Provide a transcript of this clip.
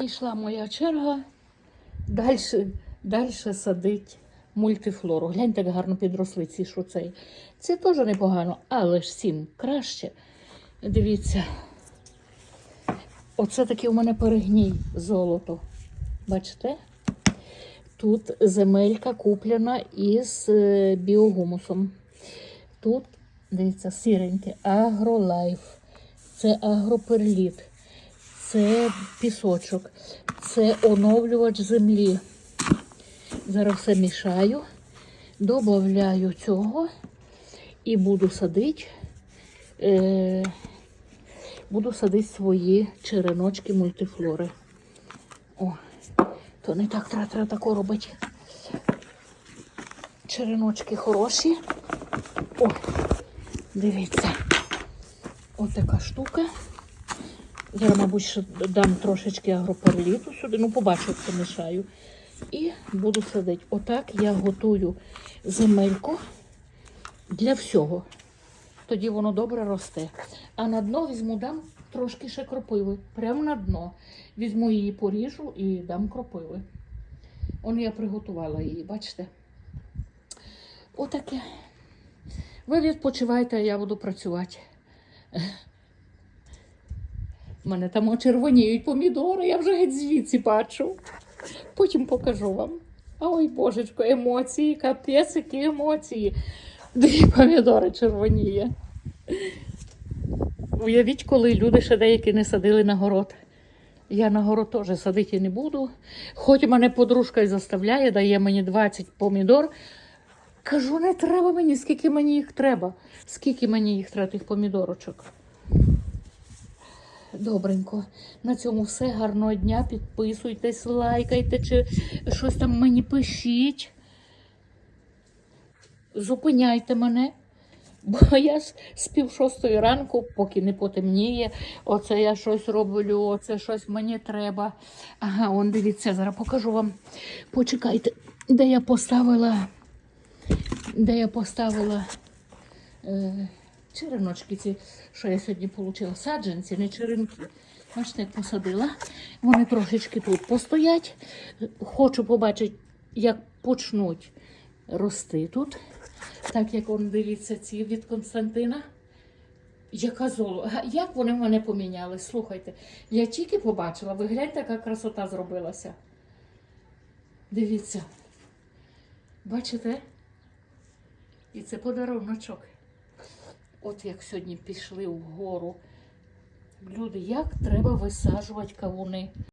Підійшла моя черга. Далі, далі садить мультифлору. Гляньте, як гарно підросли ці шуцей. Це теж непогано, але ж цим краще. Дивіться. Оце такий у мене перегній золото. Бачите? Тут земелька куплена із е, біогумусом. Тут, дивіться, сіреньке, агролайф, це агроперліт, це пісочок, це оновлювач землі. Зараз все мішаю, додаю цього і буду садити, е, буду садити свої череночки мультифлори. О, то не так треба, треба тако робити. Череночки хороші. О, дивіться. Ось така штука. Зараз, мабуть, ще дам трошечки агроперліту сюди. Ну, побачу, як це мішаю. І буду садити. Отак я готую земельку для всього. Тоді воно добре росте. А на дно візьму, дам трошки ще кропиви. Прямо на дно. Візьму її, поріжу і дам кропиви. Он я приготувала її, бачите? Отаке. Ви відпочивайте, а я буду працювати. У мене там очервоніють помідори, я вже геть звідси бачу. Потім покажу вам. Ой, божечко, емоції, капець, які емоції. Дві помідори червоніє. Уявіть, коли люди ще деякі не садили на город. Я на город теж садити не буду. Хоч мене подружка і заставляє, дає мені 20 помідор. Кажу, не треба мені, скільки мені їх треба. Скільки мені їх треба, тих помідорочок. Добренько. На цьому все. Гарного дня. Підписуйтесь, лайкайте чи щось там мені пишіть. Зупиняйте мене. Бо я з, пів шостої ранку, поки не потемніє, оце я щось роблю, оце щось мені треба. Ага, он дивіться, зараз покажу вам. Почекайте, де я поставила, де я поставила е, череночки ці, що я сьогодні отримала. Саджанці, не черенки. Бачите, як посадила. Вони трошечки тут постоять. Хочу побачити, як почнуть рости тут. Так як он дивіться ці від Константина. Яка золо. Як вони в мене поміняли? Слухайте, я тільки побачила, ви гляньте, яка красота зробилася. Дивіться. Бачите? І це подаруночок. От як сьогодні пішли вгору. Люди, як треба висаджувати кавуни.